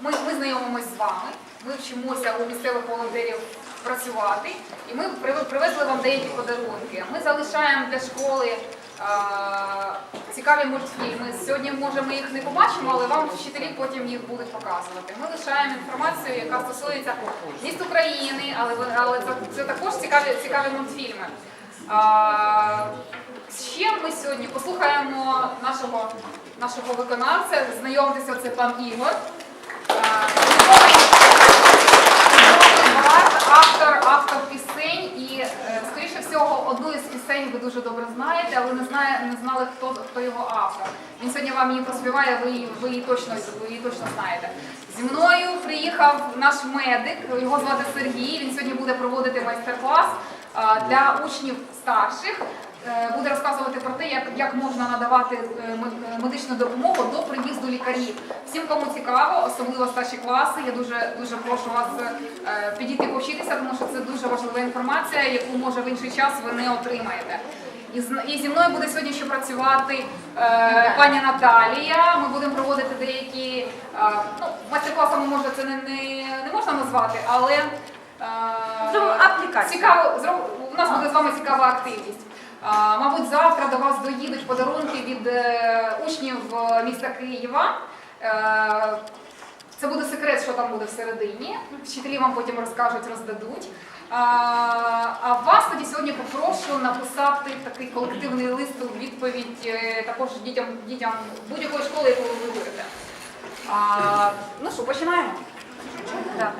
Ми, ми знайомимось з вами, ми вчимося у місцевих волонтерів працювати, і ми привезли вам деякі подарунки. Ми залишаємо для школи а, цікаві мультфільми. Сьогодні, може, ми їх не побачимо, але вам вчителі потім їх будуть показувати. Ми лишаємо інформацію, яка стосується міст України, але, але це, це також цікаві, цікаві мультфільми. А, ще ми сьогодні послухаємо нашого, нашого виконавця. Знайомтеся, це пан Ігор. Бард, автор, автор пісень і, е, скоріше всього, одну із пісень ви дуже добре знаєте, але не, знає, не знали, хто, хто його автор. Він сьогодні вам її проспіває, ви, її- ви, її точно, ви її точно знаєте. Зі мною приїхав наш медик, його звати Сергій. Він сьогодні буде проводити майстер-клас для учнів старших. Е, Буде розказувати про те, як, як можна надавати е, медичну допомогу до приїзду лікарів. Всім, кому цікаво, особливо старші класи, я дуже дуже прошу вас е, підійти повчитися, тому що це дуже важлива інформація, яку може в інший час ви не отримаєте. І, зі мною буде сьогодні ще працювати е, пані Наталія. Ми будемо проводити деякі е, ну, майстер-класами, може це не, не, не можна назвати, але е. Цікаво, у нас буде з вами цікава активність. Мабуть, завтра до вас доїдуть подарунки від е, учнів е, міста Києва. Е, Це буде секрет, що там буде всередині. Вчителі вам потім розкажуть, роздадуть. А, вас тоді сьогодні попрошу написати такий колективний лист у відповідь також дітям, дітям будь-якої школи, яку ви виберете. Ну що, починаємо? Так,